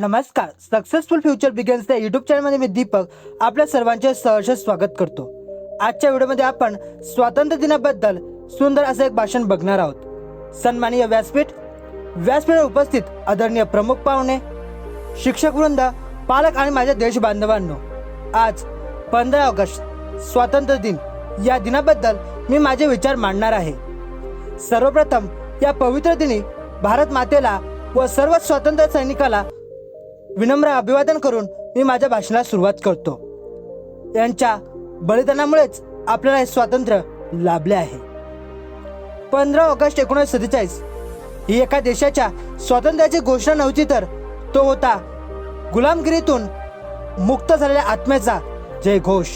नमस्कार. Successful future begins या YouTube चॅनलमध्ये मी दीपक आपल्या सर्वांचे सहर्ष स्वागत करतो. आजच्या व्हिडिओमध्ये आपण स्वातंत्र्य दिनाबद्दल सुंदर असं एक भाषण बघणार आहोत. सन्माननीय व्यासपीठ व्यासपीठावर उपस्थित आदरणीय प्रमुख पाहुणे शिक्षक वृंद पालक आणि माझ्या देश बांधवांनो आज पंधरा ऑगस्ट स्वातंत्र्य दिन या दिनाबद्दल मी माझे विचार मांडणार आहे. सर्वप्रथम या पवित्र दिनी भारत मातेला व सर्व स्वातंत्र्य सैनिकाला विनम्र अभिवादन करून मी माझ्या भाषणाला सुरुवात करतो. यांच्या बलिदानामुळेच आपल्याला हे स्वातंत्र्य लाभले आहे. पंधरा ऑगस्ट एकोणीसशे सत्तेचाळीस ही एका देशाच्या स्वातंत्र्याची घोषणा नव्हती तर तो होता गुलामगिरीतून मुक्त झालेल्या आत्म्याचा जय घोष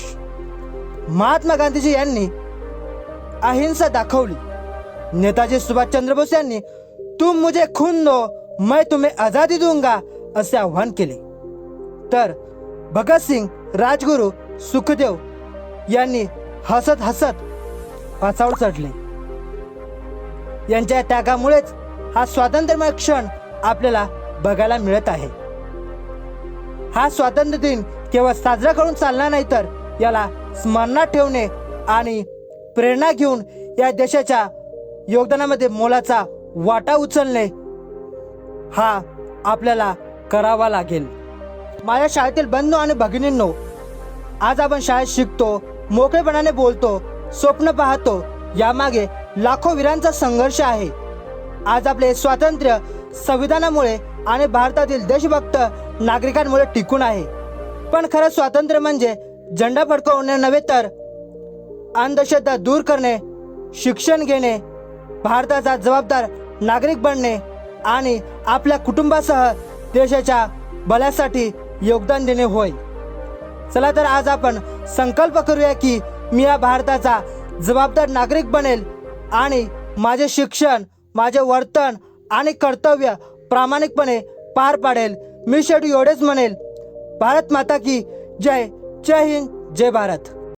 महात्मा गांधीजी यांनी अहिंसा दाखवली. नेताजी सुभाषचंद्र बोस यांनी तुम मुझे खून दो मैं तुम्हें आजादी दूंगा असे आव्हान केले. तर भगतसिंग राजगुरू सुखदेव यांनी हसत हसत पाचावर चढले. यांच्या त्यागामुळेच हा स्वातंत्र्यमय क्षण आपल्याला बघायला मिळत आहे. हा स्वातंत्र्य दिन केवळ साजरा करून चालणार नाही तर याला स्मरणात ठेवणे आणि प्रेरणा घेऊन या देशाच्या योगदानामध्ये मोलाचा वाटा उचलणे हा आपल्याला करावा लागेल. माझ्या शाळेतील बंधू आणि भगिनींनो आज आपण शाळेत शिकतो मोकळेपणाने बोलतो स्वप्न पाहतो यामागे लाखो वीरांचा संघर्ष आहे. आज आपले स्वातंत्र्य संविधानामुळे आणि भारतातील देशभक्त नागरिकांमुळे टिकून आहे. पण खरं स्वातंत्र्य म्हणजे झेंडा फडकवणे नव्हे तर अंधश्रद्धा दूर करणे शिक्षण घेणे भारताचा जबाबदार नागरिक बनणे आणि आपल्या कुटुंबासह देशाच्या भल्यासाठी योगदान देणे होय. चला तर आज आपण संकल्प करूया की मी या भारताचा जबाबदार नागरिक बनेल आणि माझे शिक्षण माझे वर्तन आणि कर्तव्य प्रामाणिकपणे पार पाडेल. मी शेवटी एवढेच म्हणेल. भारत माता की जय. जय हिंद. जय भारत.